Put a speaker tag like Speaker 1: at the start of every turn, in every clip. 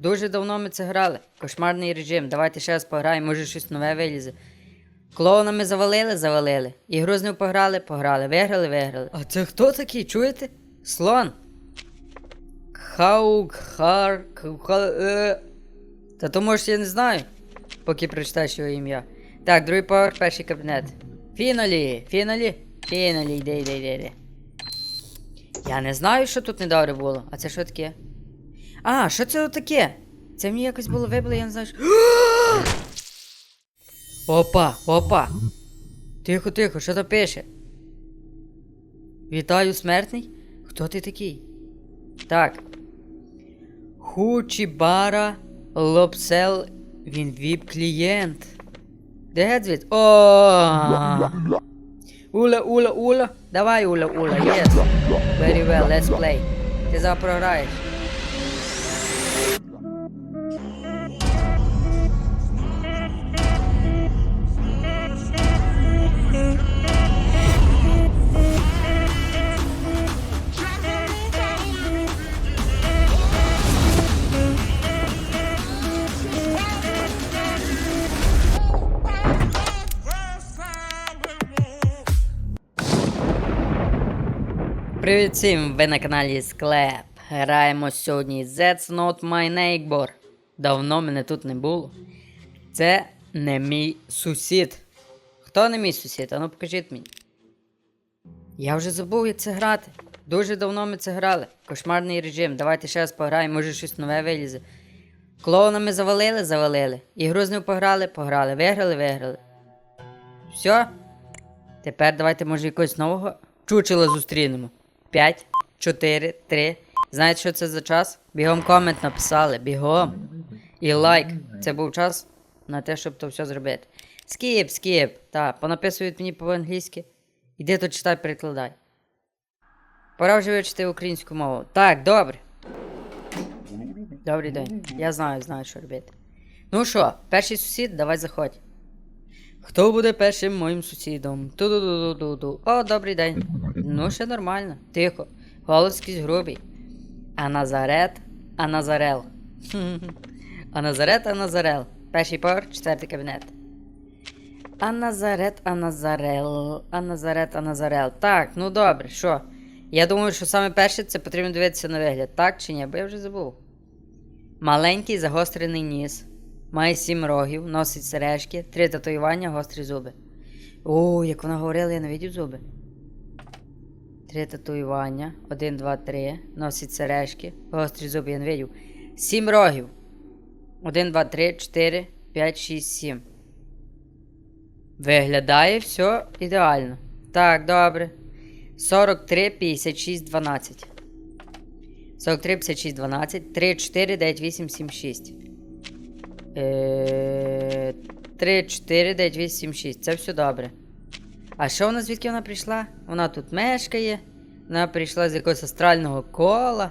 Speaker 1: Дуже давно ми це грали. Кошмарний режим. Давайте ще раз пограємо, може щось нове вилізе. Клоуна ми завалили, завалили. Ігру з пограли, пограли. Виграли, виграли. А це хто такий? Чуєте? Слон. Хаук, хар, е. Та то може я не знаю, поки прочитаєш його ім'я. Так, другий поверх, перший кабінет. Фіналі, фіналі, фіналі, йди, йди, йди, йди. Я не знаю, що тут недобре було. А це що таке? А, що це таке? Це мені якось було вибило, я не знаю. Що... опа, опа. Тихо, тихо, що то пише? Вітаю, смертний. Хто ти такий? Так. Хучібара Лопсел. Він віп-клієнт. Де Гедзвіт? О! Ула, ула, ула. Давай, ула, ула, yes. Very well, let's play. Ти завтра програєш. Привіт всім! Ви на каналі Склеп. Граємо сьогодні That's Not My Neighbor. Давно мене тут не було. Це не мій сусід. Хто не мій сусід? Ану покажіть мені. Я вже забув, як це грати. Дуже давно ми це грали. Кошмарний режим. Давайте ще раз пограємо, може щось нове вилізе. Клоуна ми завалили, завалили. Ігру з пограли, пограли. Виграли, виграли. Все. Тепер давайте, може, якогось нового чучела зустрінемо. 5, 4, 3. Знаєте, що це за час? Бігом комент написали, бігом. І лайк. Це був час на те, щоб то все зробити. Скіп, скіп. Так, понаписують мені по-англійськи. Іди то читай, перекладай. Пора вже вивчити українську мову. Так, добре. Добрий день. Я знаю, знаю, що робити. Ну що, перший сусід, давай заходь. Хто буде першим моїм сусідом? Ту-ду-ду-ду-ду. О, добрий день. Ну, ще нормально. Тихо. Голос якийсь грубий. А Назарет, а Назарел. А Назарет, а Назарел. Перший поверх, четвертий кабінет. А Назарет, а Назарел. А Назарет, а Назарел. Так, ну добре, що? Я думаю, що саме перше це потрібно дивитися на вигляд, так чи ні? Бо я вже забув. Маленький загострений ніс. Має сім рогів, носить сережки, три татуювання, гострі зуби. О, як вона говорила, я не видів зуби. Три татуювання. Один, два, три. Носить сережки. Гострі зуби я не видів. Сім рогів. Один, два, три, чотири, п'ять, шість, сім. Виглядає все ідеально. Так, добре. 43, 56, 12. 43, 56, 12. 3, 4, 9, 8, 7, 6. Е, 3, 4, 9, 8, 7, 6. Це все добре. А що вона звідки вона прийшла? Вона тут мешкає. Вона прийшла з якогось астрального кола.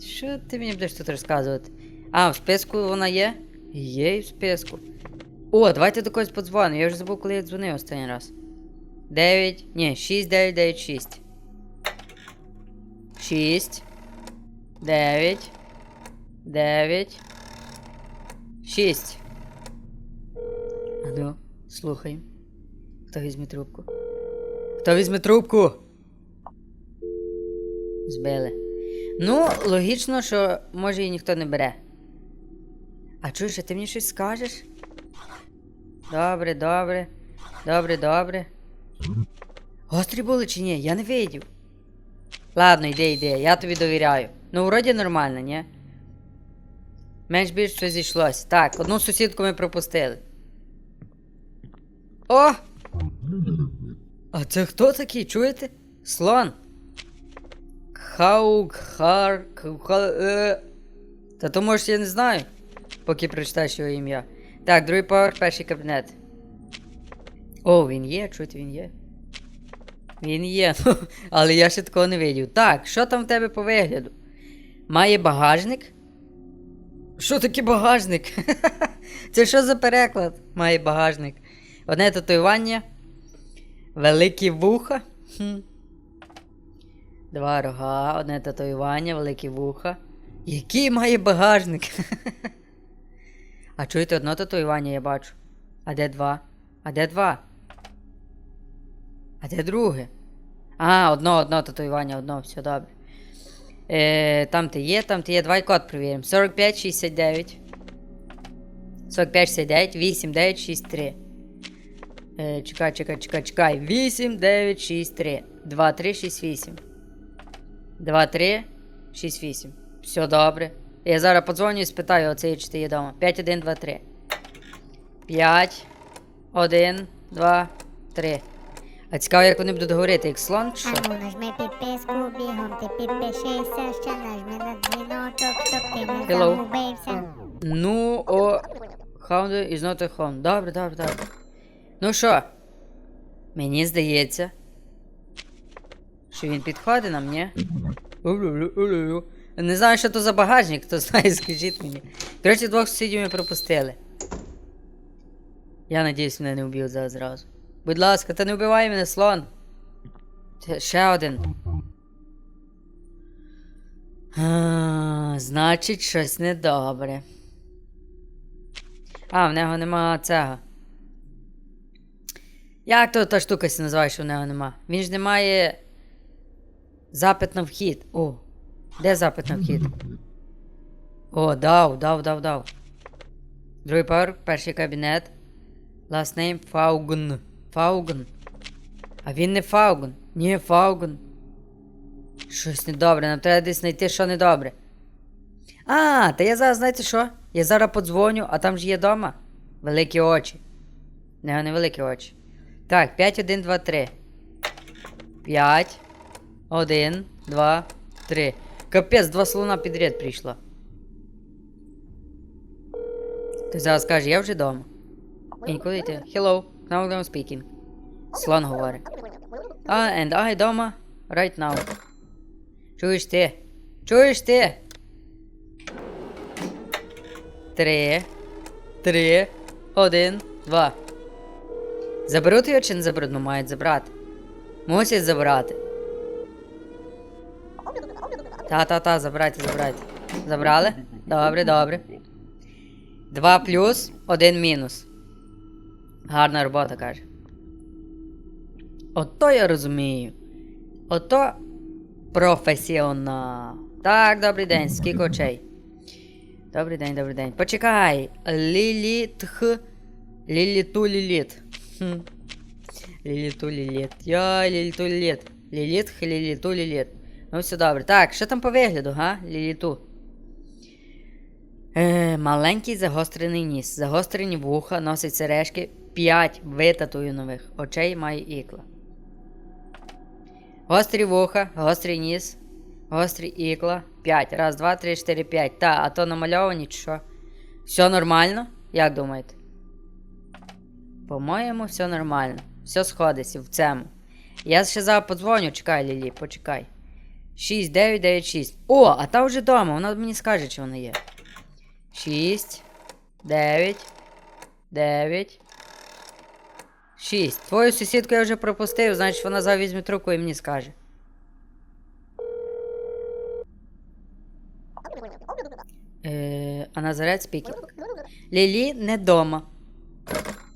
Speaker 1: Що ти мені будеш тут розказувати? А, в списку вона є? Є і в списку. О, давайте до когось подзвонимо. Я вже забув, коли я дзвонив останній раз. 9. Ні, 6, 9, 9, 6. 6. 9. 9. 6. Алло, слухаємо. Хто візьме трубку? Хто візьме трубку? Збили. Ну, логічно, що може і ніхто не бере. А чуєш, а ти мені щось скажеш? Добре, добре. Добре, добре. Гострі були чи ні? Я не видів. Ладно, йди, йди, я тобі довіряю. Ну, вроді нормально, ні? Менш більш все зійшлось. Так, одну сусідку ми пропустили. О! А це хто такий, чуєте? Слон. Хаук, хар, ха, е. Та то може я не знаю, поки прочитаєш його ім'я. Так, другий поверх, перший кабінет. О, він є, чуєте, він є. Він є, але я ще такого не видів. Так, що там в тебе по вигляду? Має багажник? Що таке багажник? Це що за переклад? Має багажник. Одне татуювання. Великі вуха. Хм. Два рога, одне татуювання, великі вуха. Який має багажник? А чуєте одно татуювання я бачу. А де два? А де два? А де друге? А, одно, одно татуювання, одно, все добре. Е, там ти є, там ти є. Давай код перевіримо. 45, 69. 45, 69, 8, 9, 6, 3. Е, чекай, чекай, чекай, чекай. 8, 9, 6, 3. 2, 3, 6, 8. 2, 3, 6, 8. Все добре. Я зараз подзвоню і спитаю оцей, чи ти є вдома. 5, 1, 2, 3. 5, 1, 2, 3. А цікаво, як вони будуть говорити, як слон чи що?
Speaker 2: Ану, нажми підписку, бігом ти підпишися, ще нажми на дзвіночок, щоб ти не
Speaker 1: Hello.
Speaker 2: загубився.
Speaker 1: Ну, о. Hound is not a home. Добре, добре, добре. Ну що? Мені здається. Що він підходить нам, ні? Не знаю, що то за багажник, хто знає, скажіть мені. Коротше, двох сусідів ми пропустили. Я надіюсь, мене не вб'ють зараз зразу. Будь ласка, та не вбивай мене, слон. Ще один. А, значить, щось недобре. А, в нього нема цього. Як то та штука сі називає, що в нього нема? Він ж не має запит на вхід. О, де запит на вхід? О, дав, дав, дав, дав. Другий поверх, перший кабінет. Last name Фаугн. Фаугн. А він не Фаугн. Ні, Фаугн. Щось недобре, нам треба десь знайти, що недобре. А, та я зараз, знаєте що? Я зараз подзвоню, а там ж є дома. Великі очі. Не, не великі очі. Так, 5, 1, 2, 3. 5, 1, 2, 3. Капець, два слона підряд прийшло. Ти зараз скаже, я вже вдома. І now I'm speaking. Слон говорить. А, and I дома right now. Чуєш ти? Чуєш ти? Три. Три. Один. Два. Заберуть його чи не заберуть? Ну мають забрати. Мусять забрати. Та-та-та, забирайте, забирайте. Забрали? Добре, добре. Два плюс, один мінус. Гарна робота, каже. Ото я розумію. Ото професіонал. Так, добрий день, скільки очей? Добрий день, добрий день. Почекай. Лілітх. Ліліту ліліт. Ліліту ліліт. Я ліліту ліліт. Лілітх, ліліту ліліт. Ну все добре. Так, що там по вигляду, га? Ліліту. Е, маленький загострений ніс. Загострені вуха, носить сережки. 5 витатуюнових очей має ікла. Гострі вуха, гострий ніс, гострі ікла. 5. Раз, два, три, чотири, п'ять. Та, а то намальовані чи що? Все нормально? Як думаєте? По-моєму, все нормально. Все сходиться в цьому. Я ще зараз подзвоню, чекай, Лілі, почекай. 6, 9, 9, 6. О, а та вже вдома, вона мені скаже, чи вона є. 6, 9, 9, 6. Твою сусідку я вже пропустив, значить вона зараз візьме трубку і мені скаже. Е, а Назарет спікінг. Лілі не дома.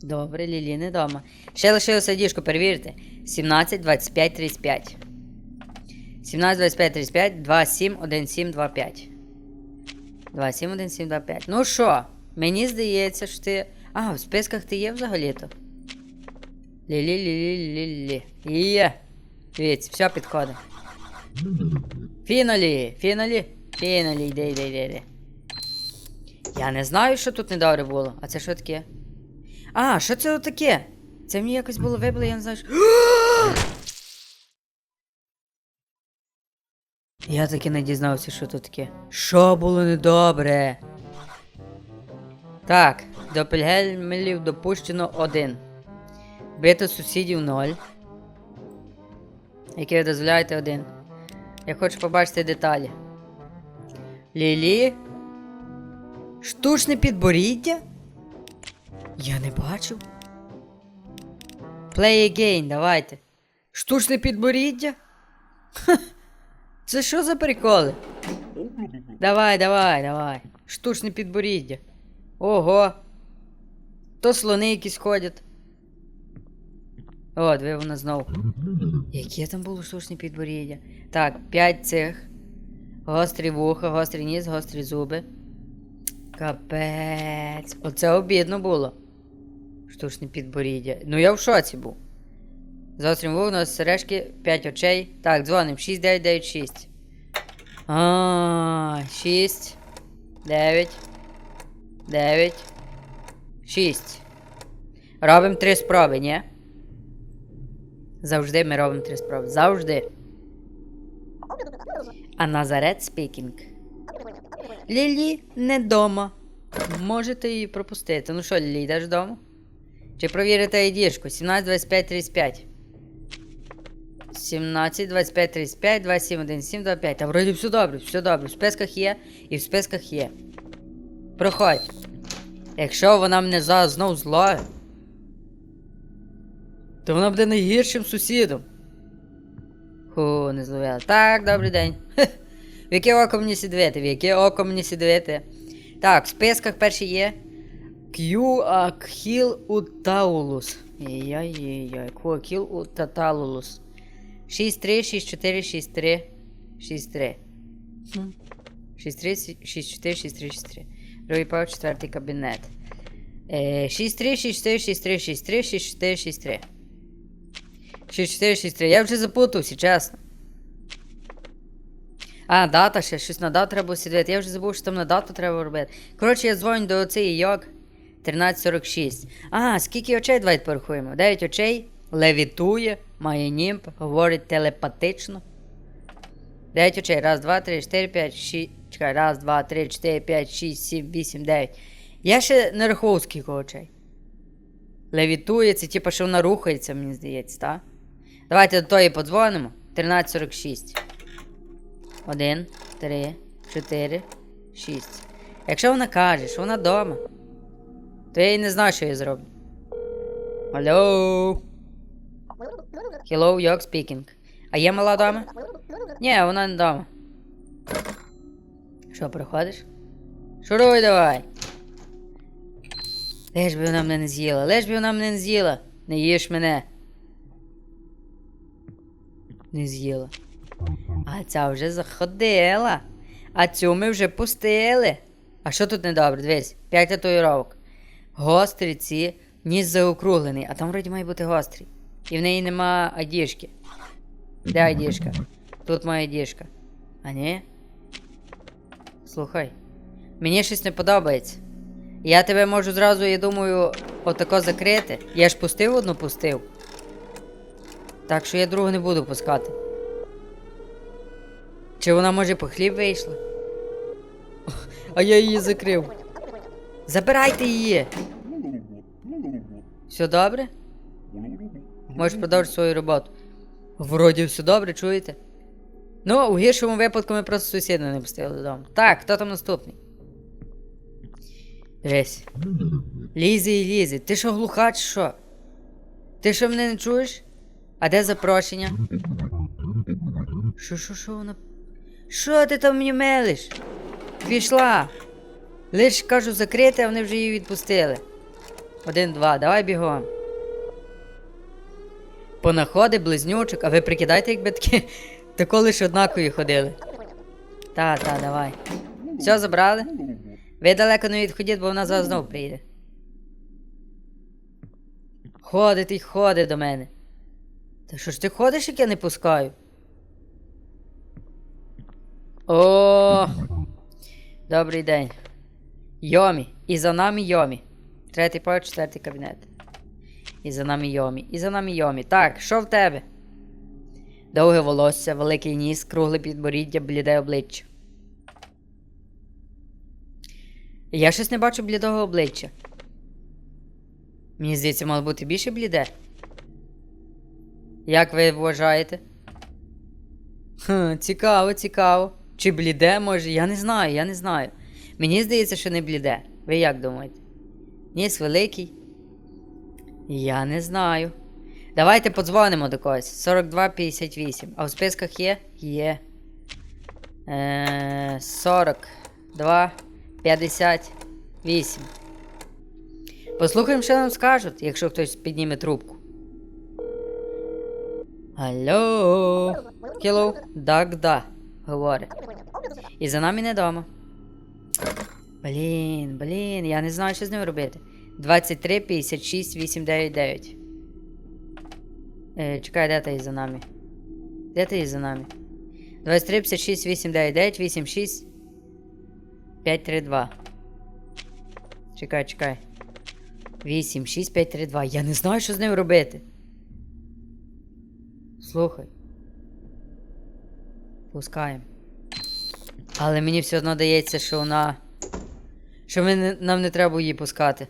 Speaker 1: Добре, Лілі не дома. Ще лишилося діжку, перевірте. 17, 25, 35. 17, 25, 35, 2, 7, 1, 7, 2, 5. 2, 7, 1, 7, 2, 5. Ну що, мені здається, що ти. А, в списках ти є взагалі-то. Лі-лі-лі-лі-лі-лі. Є. Дивіться, все підходить. Фіналі, фіналі, фіналі, йди, йди, йди, йди. Я не знаю, що тут недобре було. А це що таке? А, що це таке? Це мені якось було вибило, я не знаю. Що... Я таки не дізнався, що тут таке. Що було недобре? Так, до пельгельмелів допущено один. Бити сусідів 0. Які ви дозволяєте один. Я хочу побачити деталі. Лілі. Штучне підборіддя? Я не бачив. Play again, давайте. Штучне підборіддя? Ха, Це що за приколи? Давай, давай, давай. Штучне підборіддя. Ого. То слони якісь ходять. О, диви вона знов. Яке там було штучне підборіддя? Так, 5 цих. Гострі вуха, гострий ніс, гострі зуби. Капець. Оце обідно було. Штучне підборіддя. Ну я в шоці був. З гострим вухом, у нас сережки, 5 очей. Так, дзвоним. 6, 9, 9, 6. А, 6, 9, 9, 6. Робимо три спроби, ні? Завжди ми робимо три спроби. Завжди. А Назарет спікінг. Лілі не дома. Можете її пропустити. Ну що, Лілі, йдеш додому? Чи провірите айдішку? 17, 25, 35. 17, 25, 35, 27, 1, 7, 2, 5. Та вроді все добре, все добре. В списках є і в списках є. Проходь. Якщо вона мене зараз знов зловить, то вона буде найгіршим сусідом. Ху, не зловила. Так, добрий день. Хе. В яке око мені сідвити? В яке око мені сідвити? Так, в списках перший є. Кюакхіл Утаулус. Яй-яй-яй. Кюакхіл Утаталулус. 6-3, 6-4, 6-3, 6-3. 6-3, 6-4, 6-3, 6-3. Другий пав, четвертий кабінет. Е, 6-3, 6-4, 6-3, 6-3, 6-4, 6-3. 6-4, 6-3. Я вже запутався, чесно. А, дата ще, щось на дату треба сідати. Я вже забув, що там на дату треба робити. Коротше, я дзвоню до оцеї йог 1346. А, скільки очей давайте порахуємо? 9 очей, левітує, має німб, говорить телепатично. 9 очей. Раз, два, три, чотири, п'ять, шість. Чекай, раз, два, три, чотири, п'ять, шість, сім, вісім, дев'ять. Я ще не рахував скільки очей. Левітує, це типа, що вона рухається, мені здається, так? Давайте до тої подзвонимо. 1346. 1, 3, 4, 6. Якщо вона каже, що вона вдома, то я і не знаю, що я зроблю. Алло. Hello, York speaking. А є мала дома? Ні, вона не вдома. Що, приходиш? Шуруй давай. Лиш би вона мене не з'їла, лиш би вона мене не з'їла. Не їж мене. Не з'їла. А ця вже заходила. А цю ми вже пустили. А що тут недобре? Дивись, 5 татуїровок. Гострі ці, ніс заокруглений, а там вроді має бути гострий. І в неї нема айдішки. Де айдішка? Тут моя айдішка. А ні? Слухай. Мені щось не подобається. Я тебе можу зразу, я думаю, отако закрити. Я ж пустив одну пустив. Так що я другу не буду пускати. Чи вона може по хліб вийшла? А я її закрив. Забирайте її. Все добре? Можеш продовжити свою роботу. Вроді все добре, чуєте? Ну, у гіршому випадку ми просто сусіда не пустили додому. Так, хто там наступний? Дивись. Лізи і лізи. Ти що глуха чи що? Ти що мене не чуєш? А де запрошення? Що, що, що вона. Що ти там мені мелиш? Пішла. Лиш кажу закрити, а вони вже її відпустили. Один, два, давай бігом. Понаходи, близнючок, а ви прикидайте, якби такі тако лише однакові ходили. Та, та, давай. Все забрали? Ви далеко не відходіть, бо вона зараз знов прийде. Ходить і ходить до мене. Та що ж ти ходиш, як я не пускаю? О, добрий день. Йомі. І за нами Йомі. Третій поверх, четвертий кабінет. І за нами Йомі. І за нами Йомі. Так, що в тебе? Довге волосся, великий ніс, кругле підборіддя, бліде обличчя. Я щось не бачу блідого обличчя. Мені здається, мало бути більше бліде. Як ви вважаєте? Хм, цікаво, цікаво. Чи бліде, може? Я не знаю, я не знаю. Мені здається, що не бліде. Ви як думаєте? Ніс великий? Я не знаю. Давайте подзвонимо до когось. 4258. А в списках є? Є. Е, 42, 58. Послухаємо, що нам скажуть, якщо хтось підніме трубку. Алло. Hello. Так, да. Говорить. І за нами не дома. Блін, блін, я не знаю, що з ним робити. 23, 56, 899. Е, чекай, де ти за нами? Де ти за нами? 23, 56, 899, 86, 532. Чекай, чекай. 8, 6, 5, 3, 2. Я не знаю, що з ним робити. Слухай. Пускаємо. Але мені все одно дається, що вона. Що ми нам не треба її пускати.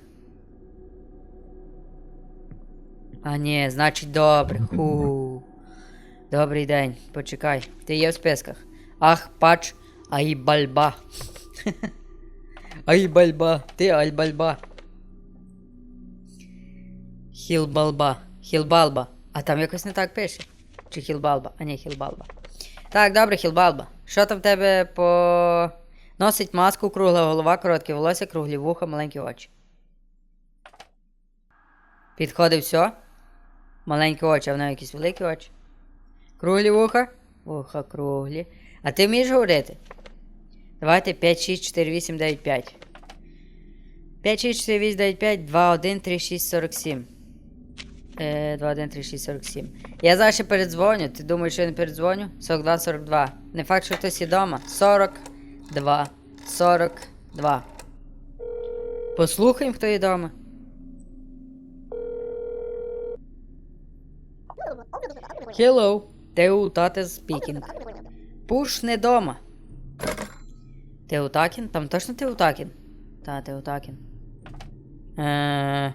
Speaker 1: А ні, значить добре. Ху. Добрий день. Почекай. Ти є в списках. Ах, пач, ай бальба. ай бальба. Ти ай бальба. Хілбалба. Хілбалба. А там якось не так пише. Чи хілбалба? А ні, хілбалба. Так, добре, хілбалба. Що там в тебе по. Носить маску, кругла голова, коротке волосся, круглі вуха, маленькі очі. Підходить все? Маленькі очі, а в неї якісь великі очі. Круглі вуха? Вуха круглі. А ти вмієш говорити? Давайте 5, 6, 4, 8, 9, 5. 5, 6, 4, 8, 9, 5, 2, 1, 3, 6, 47. Е, 2, 1, 3, 6, 47. Я зараз ще передзвоню. Ти думаєш, що я не передзвоню? 42, 42. Не факт, що хтось є вдома. 42. 42. Послухаємо, хто є вдома. Hello. Теутате speaking. Пуш не дома. Теутакін? Там точно Теутакін? Та, Теутакін. Е...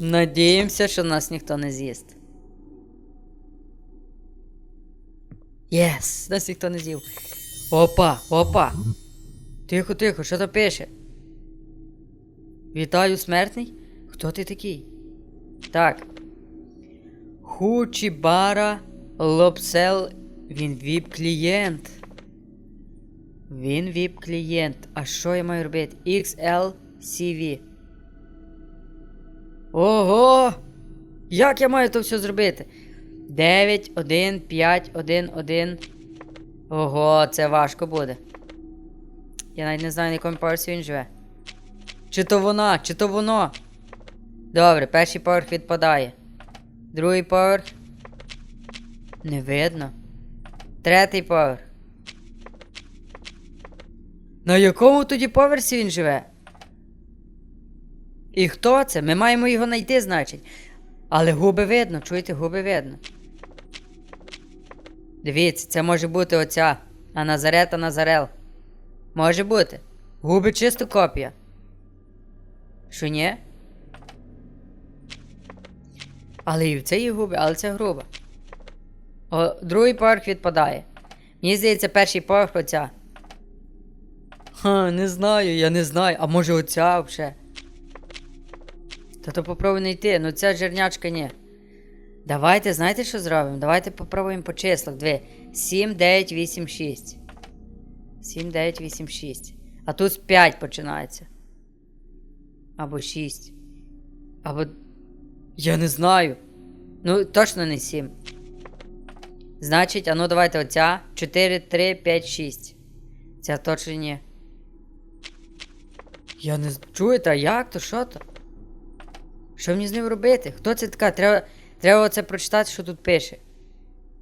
Speaker 1: Надіємося, що нас ніхто не з'їсть. Єс, нас ніхто не з'їв. Опа, опа. Тихо, тихо, що то пише? Вітаю, смертний. Хто ти такий? Так. Хучібара Лопсел. Він віп-клієнт. Він віп-клієнт. А що я маю робити? XLCV. Ого! Як я маю то все зробити? 9, 1, 5, 1, 1. Ого, це важко буде. Я навіть не знаю, на якому поверсі він живе. Чи то вона, чи то воно. Добре, перший поверх відпадає. Другий поверх. Не видно. Третій поверх. На якому тоді поверсі він живе? І хто це? Ми маємо його знайти, значить. Але губи видно, чуєте, губи видно. Дивіться, це може бути оця. А Назарета Назарел. Може бути. Губи чисто копія. Що ні? Але і в є губи, але це грубо. О, другий поверх відпадає. Мені здається, перший поверх оця. Ха, не знаю, я не знаю. А може оця вже. Та то попробуй знайти, ну ця жирнячка ні. Давайте, знаєте, що зробимо? Давайте попробуємо по числах. Дві. 7, 9, 8, 6. 7, 9, 8, 6. А тут з 5 починається. Або 6. Або. Я не знаю. Ну, точно не 7. Значить, а ну давайте оця. 4, 3, 5, 6. Ця точно ні. Я не чуєте, а як то? Що то? Що мені з ним робити? Хто це така? Треба, треба оце прочитати, що тут пише.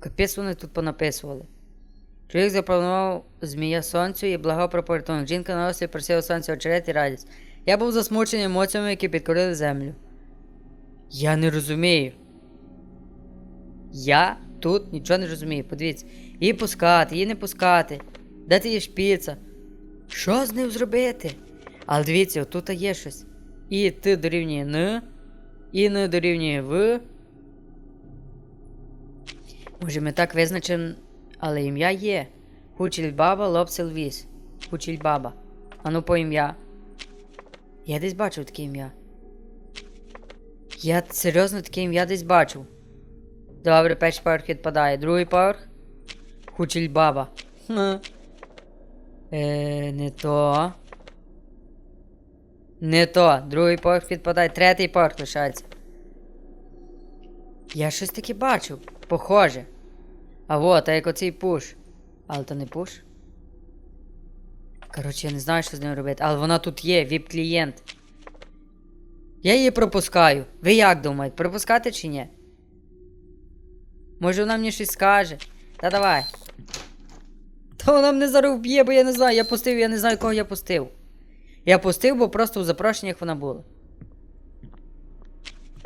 Speaker 1: Капець вони тут понаписували. Чоловік запланував змія сонцю і благав про порятунок. Жінка на острі просила сонця очерет і радість. Я був засмучений емоціями, які підкорили землю. Я не розумію. Я тут нічого не розумію. Подивіться. Її пускати, її не пускати. Дати їй шпіца. Що з ним зробити? Але дивіться, отут є щось. І Т дорівнює Н. І Н дорівнює В. Може, ми так визначимо, але ім'я є. Хучільбаба Лопсилвіс. Хучільбаба. А ну по ім'я. Я десь бачив таке ім'я. Я серйозно таке ім'я десь бачив. Добре, перший поверх відпадає. Другий поверх. Кучельбаба. Хм. Е, не то. Не то. Другий поверх підпадає, третій поверх лишається. Я щось таке бачив. Похоже. А вот, а як оцей пуш. Але то не пуш. Коротше, я не знаю, що з ним робити. Але вона тут є, віп-клієнт. Я її пропускаю. Ви як думаєте, пропускати чи ні? Може вона мені щось скаже? Та давай. Та вона мене зараз вб'є, бо я не знаю, я пустив, я не знаю, кого я пустив. Я пустив, бо просто в запрошеннях вона була.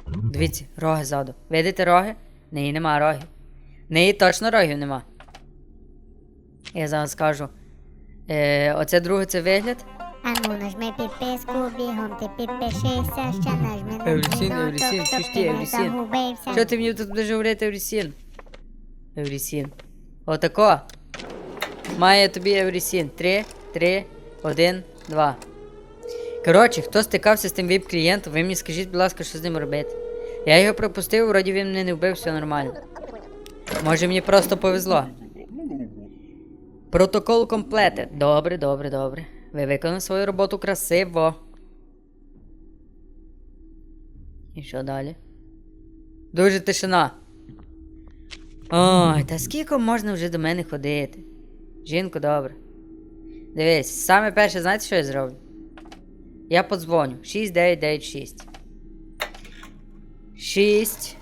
Speaker 1: Дивіться, роги ззаду. Видите роги? Неї нема рогів. Неї точно рогів нема. Я зараз скажу. Е, оце друге це вигляд.
Speaker 2: Ану, нажми підписку, бігом ти підпишися, ще нажми на
Speaker 1: Еврісін, Еврісін, що ж
Speaker 2: ти
Speaker 1: Еврісін? Що ти мені тут будеш говорити, Еврісін? Еврісін. Отако. Має тобі Еврісін. Три, три, один, два. Коротше, хто стикався з тим віп-клієнтом, ви мені скажіть, будь ласка, що з ним робити. Я його пропустив, вроді він мене не вбив, все нормально. Може мені просто повезло. Протокол комплети. Добре, добре, добре. Ви виконали свою роботу красиво. І що далі? Дуже тишина. Ой, та скільки можна вже до мене ходити? Жінку, добре. Дивись, саме перше, знаєте, що я зроблю? Я подзвоню. 6996. 6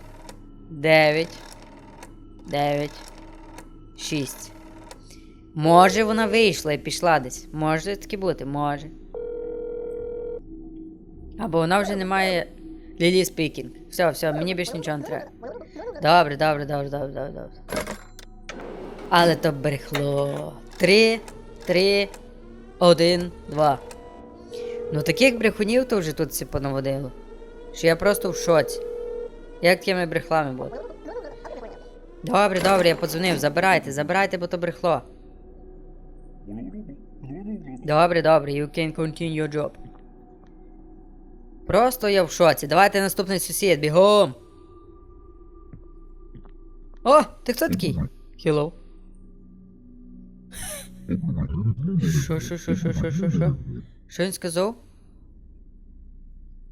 Speaker 1: 9 9 6. Може вона вийшла і пішла десь. Може таки бути, може. Або вона вже не має Лілі спікінг. Все, все, мені більше нічого не треба. Добре, добре, добре, добре, добре, добре. Але то брехло. Три, три, один, два. Ну таких брехунів то вже тут всі понаводило. Що я просто в шоці. Як такими брехлами бути? Добре, добре, я подзвонив, забирайте, забирайте, бо то брехло. Добре, добре, you can continue your job. Просто я в шоці. Давайте наступний сусід, бігом. О, ти хто такий? Hello. Що, що, що, що, що, що, що? Що він сказав?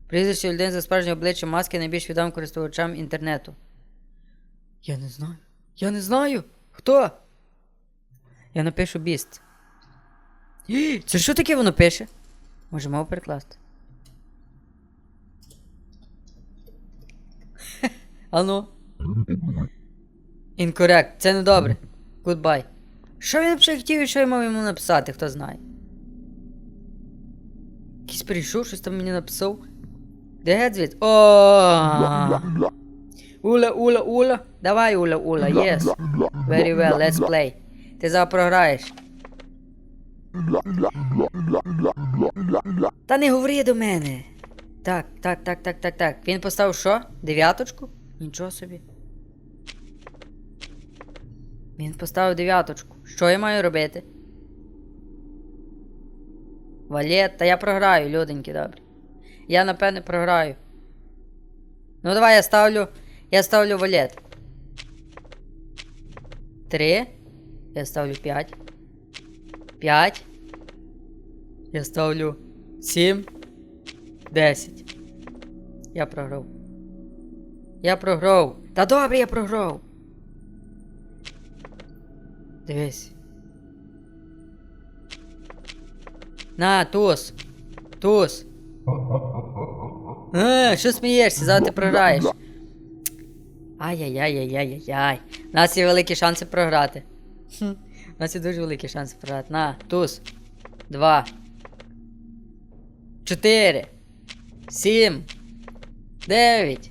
Speaker 1: Прізвище людини за справжнє обличчя маски найбільш відомим користувачам інтернету. Я не знаю. Я не знаю. Хто? Я напишу біст. Це що таке воно пише? Може, мову перекласти. Ану. Інкорект, це не добре. Goodbye. Що він взагалі хотів і що я мав йому написати, хто знає. Якийсь прийшов, щось там мені написав. Де звідси? О. Ула, ула, ула. Давай, ула, ула, yes. Very well, let's play. Ти зараз програєш. Та не говори до мене. Так, так, так, так, так, так. Він поставив що? Дев'яточку? Нічого собі. Він поставив дев'яточку. Що я маю робити? Валет, та я програю, люденьки, добре. Я напевне програю. Ну давай я ставлю. Я ставлю валет. Три. Я ставлю п'ять. П'ять. Я ставлю сім. Десять. Я програв. Я програв. Та добре, я програв. Дивись. На, туз. Туз. А, що смієшся? Зараз ти програєш. Ай-яй-яй-яй-яй-яй. У нас є великі шанси програти. У нас є дуже великі шанси програти. На, туз. Два. Чотири. Сім. Дев'ять.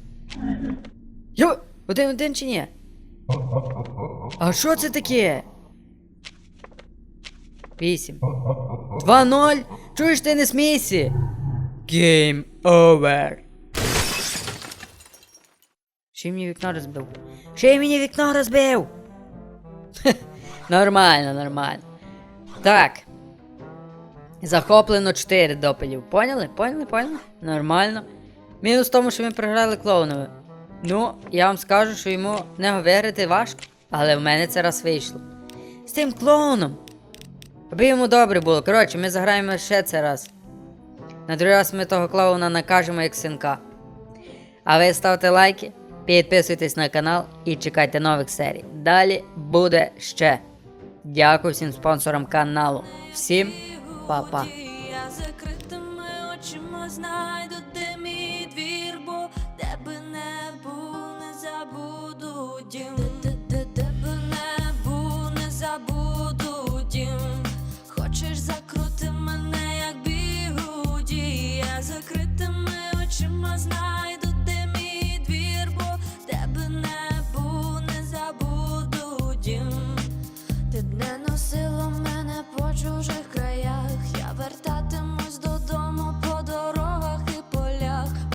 Speaker 1: Йо! Один один чи ні? А що це таке? Вісім. Два ноль? Чуєш ти не смійся? Game over. Ще й мені вікно розбив. Ще й мені вікно розбив. Нормально, нормально. Так. Захоплено 4 допелів. Поняли? Поняли, поняли? Нормально. Мінус в тому, що ми програли клоунове. Ну, я вам скажу, що йому не виграти важко, але в мене це раз вийшло. З тим клоуном. Аби йому добре було. Коротше, ми заграємо ще це раз. На другий раз ми того клоуна накажемо як синка. А ви ставте лайки, підписуйтесь на канал і чекайте нових серій. Далі буде ще. Дякую всім спонсорам каналу. Всім Па-па.
Speaker 3: Я закритими очима знайду, де мій двір, бо тебе не був, не забуду дім. Тебе не був, не забуду дім. Хочеш закрути мене, як бігуді,
Speaker 4: я закритими очима знайду.